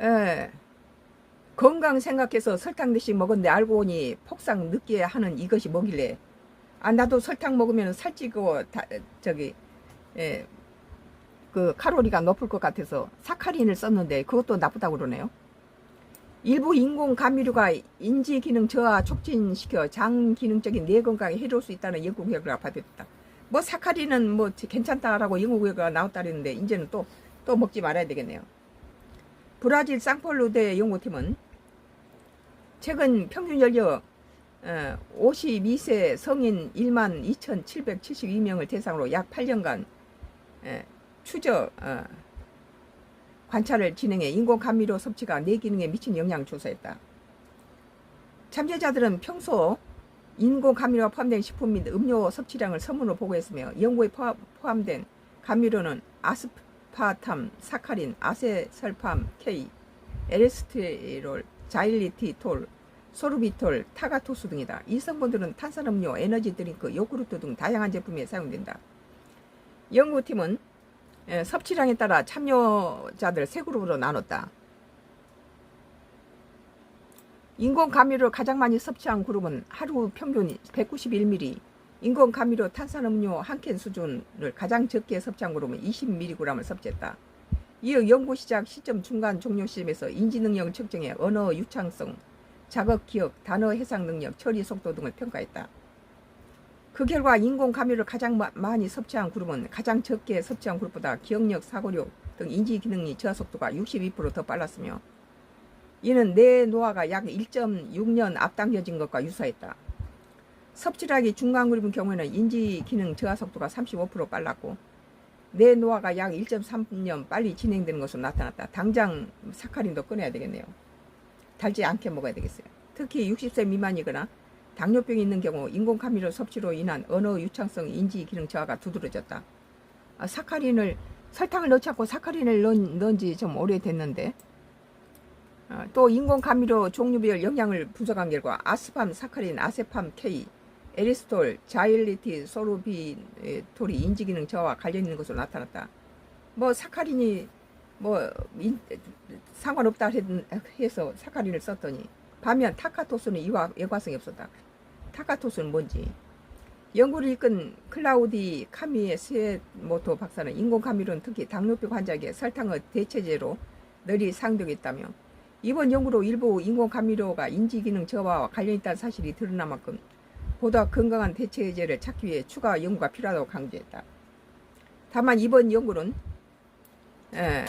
예, 건강 생각해서 설탕 대신 먹었는데 알고 보니 폭삭 늦게 하는 이것이 뭐길래 아 나도 설탕 먹으면 살찌고 다, 저기 예, 그 칼로리가 높을 것 같아서 사카린을 썼는데 그것도 나쁘다고 그러네요. 일부 인공 감미료가 인지 기능 저하 촉진시켜 장 기능적인 뇌 건강에 해로울 수 있다는 연구 결과가 발표됐다. 뭐 사카린은 뭐 괜찮다라고 연구 결과가 나왔다 그랬는데 이제는 또 또 먹지 말아야 되겠네요. 브라질 쌍폴루대 연구팀은 최근 평균 연령 52세 성인 1만 2,772명을 대상으로 약 8년간 에, 추적 어, 관찰을 진행해 인공 감미료 섭취가 뇌 기능에 미친 영향을 조사했다. 참여자들은 평소 인공 감미료가 포함된 식품 및 음료 섭취량을 서문으로 보고했으며 연구에 포함- 포함된 감미료는 아스 파탐, 사카린, 아세설팜 K, 에레스테롤, 자일리티톨, 소르비톨, 타가토스 등이다. 이 성분들은 탄산음료, 에너지 드링크, 요구르트 등 다양한 제품에 사용된다. 연구팀은 에, 섭취량에 따라 참여자들 세 그룹으로 나눴다. 인공 감미료를 가장 많이 섭취한 그룹은 하루 평균 191ml, 인공 감미료 탄산음료 한 캔 수준을 가장 적게 섭취한 그룹은 20mg을 섭취했다. 이어 연구 시작 시점 중간 종료 시점에서 인지 능력을 측정해 언어 유창성, 작업 기억, 단어 해상 능력, 처리 속도 등을 평가했다. 그 결과 인공 감미료를 가장 마- 많이 섭취한 그룹은 가장 적게 섭취한 그룹보다 기억력, 사고력 등 인지 기능이 저하 속도가 62%더 빨랐으며 이는 뇌 노화가 약 1.6년 앞당겨진 것과 유사했다. 섭취량이 중간 그룹인 경우에는 인지 기능 저하 속도가 35% 빨랐고 뇌 노화가 약 1.3년 빨리 진행되는 것으로 나타났다. 당장 사카린도 끊어야 되겠네요. 달지 않게 먹어야 되겠어요. 특히 60세 미만이거나 당뇨병이 있는 경우 인공 감미료 섭취로 인한 언어 유창성 인지 기능 저하가 두드러졌다. 아, 사카린을 설탕을 넣지 않고 사카린을 넣은, 넣은 지 좀 오래됐는데 아, 또 인공 감미료 종류별 영양을 분석한 결과 아스팜, 사카린, 아세팜 K, 에리스톨, 자일리티, 소르비톨이 인지 기능 저하와 관련 있는 것으로 나타났다. 뭐 사카린이 뭐 인- 상관없다 했- 해서 사카린을 썼더니 반면 타카토스는 이와 여과성이 없었다. 타카토스는 뭔지 연구를 이끈 클라우디 카미의 스웨모토 박사는 인공 감미료는 특히 당뇨병 환자에게 설탕의 대체제로 널리 있다며 이번 연구로 일부 인공 감미료가 인지 기능 저하와 관련 있다는 사실이 드러난 만큼 보다 건강한 대체제를 찾기 위해 추가 연구가 필요하다고 강조했다. 다만 이번 연구는 에,